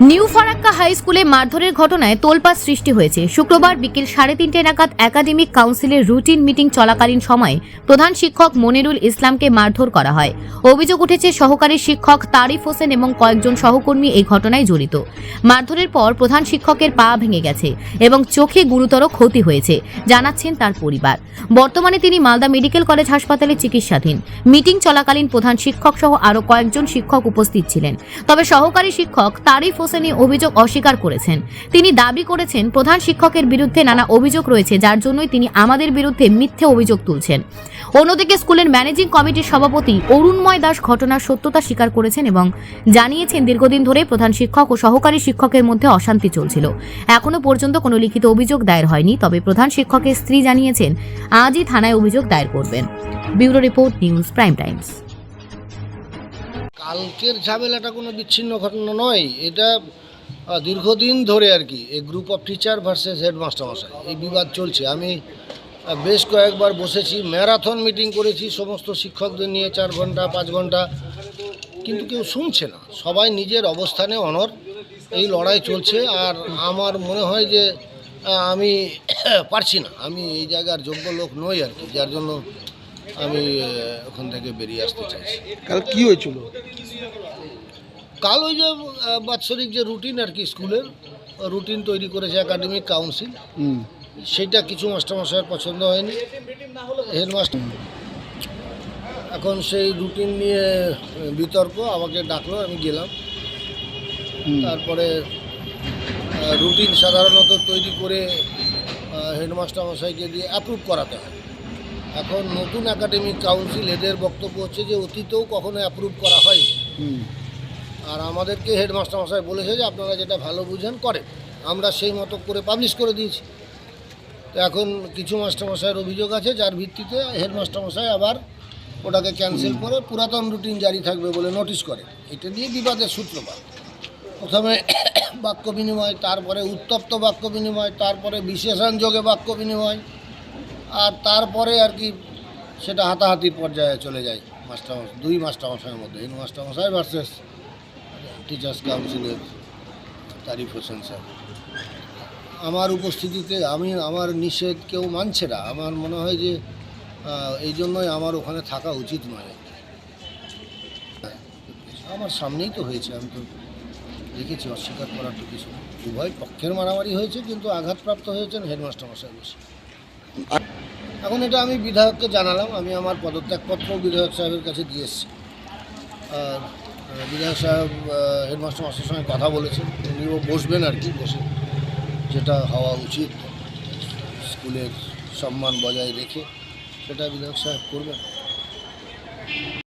New Farakka high স্কুলে মারধরের ঘটনায় তোলপাড় সৃষ্টি হয়েছে। শুক্রবার বিকেল সাড়ে তিনটে নাগাদ একাডেমিক কাউন্সিলের রুটিন মিটিং চলাকালীন সময়ে প্রধান শিক্ষক মনিরুল ইসলামকে মারধর করা হয়। অভিযোগ উঠেছে, সহকারী শিক্ষক তারিফ হোসেন এবং কয়েকজন সহকর্মী এই ঘটনায় জড়িত। মারধরের পর প্রধান শিক্ষকের পা ভেঙে গেছে এবং চোখে গুরুতর ক্ষতি হয়েছে, জানাচ্ছেন তার পরিবার। বর্তমানে তিনি মালদা মেডিকেল কলেজ হাসপাতালে চিকিৎসাধীন। মিটিং চলাকালীন প্রধান শিক্ষক সহ আরও কয়েকজন শিক্ষক উপস্থিত ছিলেন। তবে সহকারী শিক্ষক তারিফ হোসেনই অভিযোগ অস্বীকার করেছেন। তিনি দাবি করেছেন, প্রধান শিক্ষকের বিরুদ্ধে নানা অভিযোগ রয়েছে, যার জন্যই তিনি আমাদের বিরুদ্ধে মিথ্যে অভিযোগ তুলছেন। অন্যদিকে স্কুলের ম্যানেজিং কমিটির সভাপতি অরুণময় দাস ঘটনার সত্যতা স্বীকার করেছেন এবং জানিয়েছেন, দীর্ঘদিন ধরে প্রধান শিক্ষক ও সহকারী শিক্ষকের মধ্যে অশান্তি চলছিল। এখনও পর্যন্ত কোনো লিখিত অভিযোগ দায়ের হয়নি, তবে প্রধান শিক্ষকের স্ত্রী জানিয়েছেন, আজই থানায় অভিযোগ দায়ের করবেন। Bureau report news prime times. কালকের ঝামেলাটা কোনো বিচ্ছিন্ন ঘটনা নয়, এটা দীর্ঘদিন ধরে আর কি, এই group of teacher versus headmaster মশাই, এই বিবাদ চলছে। আমি বেশ কয়েকবার বসেছি ম্যারাথন মিটিং করেছি সমস্ত শিক্ষকদের নিয়ে, চার ঘণ্টা, পাঁচ ঘণ্টা। কিন্তু কেউ শুনছে না। সবাই নিজের অবস্থানে অনর এই লড়াই চলছে। আর আমার মনে হয় যে আমি, পারছি না। আমি এই জায়গার যোগ্য লোক নই আর কি, যার জন্য আমি ওখান থেকে বেরিয়ে আসতে চাইছি। কাল কি হয়েছিল? কাল ওই যে বাৎসরিক যে রুটিন আর কি স্কুলের রুটিন তৈরি করেছে একাডেমিক কাউন্সিল। হুম। সেইটা কিছু মাস্টারমশাইয়ের পছন্দ হয়নি। হেডমাস্টার এখন সেই রুটিন নিয়ে বিতর্ক আমাকে ডাকলো আমি গেলাম। তারপরে রুটিন সাধারণত তৈরি করে হেডমাস্টার মশাইকে দিয়ে অ্যাপ্রুভ করাতে হয়। এখন নতুন একাডেমিক কাউন্সিল এদের বক্তব্য হচ্ছে যে অতীতেও কখনো অ্যাপ্রুভ করা হয়নি। আর আমাদেরকে হেডমাস্টার মশাই বলেছে যে আপনারা যেটা ভালো বুঝেন করেন। আমরা সেই মতো করে পাবলিশ করে দিয়েছি। তো এখন কিছু মাস্টারমশাইয়ের অভিযোগ আছে যার ভিত্তিতে হেডমাস্টার মশাই আবার ওটাকে ক্যান্সেল করে পুরাতন রুটিন জারি থাকবে বলে নোটিশ করে। এটা নিয়ে বিবাদের সূত্রপাত। প্রথমে বাক্য বিনিময় তারপরে উত্তপ্ত বাক্য বিনিময় তারপরে বিশেষণ যোগে বাক্য বিনিময় আর তারপরে আর কি সেটা হাতাহাতির পর্যায়ে চলে যায় মাস্টার দুই মাস্টারমশাইয়ের মধ্যে হেড মাস্টারমশাই ভার্সেস টিচার্স কাউন্সিলের তারিফ হোসেন স্যার আমার উপস্থিতিতে আমি, আমার নিষেধ কেউ মানছে না আমার মনে হয় যে এই জন্যই আমার ওখানে থাকা উচিত নয়। আমার সামনেই তো হয়েছে, আমি তো দেখেছি, অস্বীকার করার তো কিছু। উভয় পক্ষের মারামারি হয়েছে, কিন্তু আঘাতপ্রাপ্ত হয়েছেন হেডমাস্টার মশাই বসে এখন এটা আমি বিধায়ককে জানালাম, আমি আমার পদত্যাগপত্র বিধায়ক সাহেবের কাছে দিয়ে এসেছি। আর বিধায়ক সাহেব হেডমাস্টার মাস্টার সঙ্গে কথা বলেছেন, উনিও বসবেন আর কি, বসে যেটা হওয়া উচিত, স্কুলের সম্মান বজায় রেখে সেটা বিধায়ক সাহেব করবেন।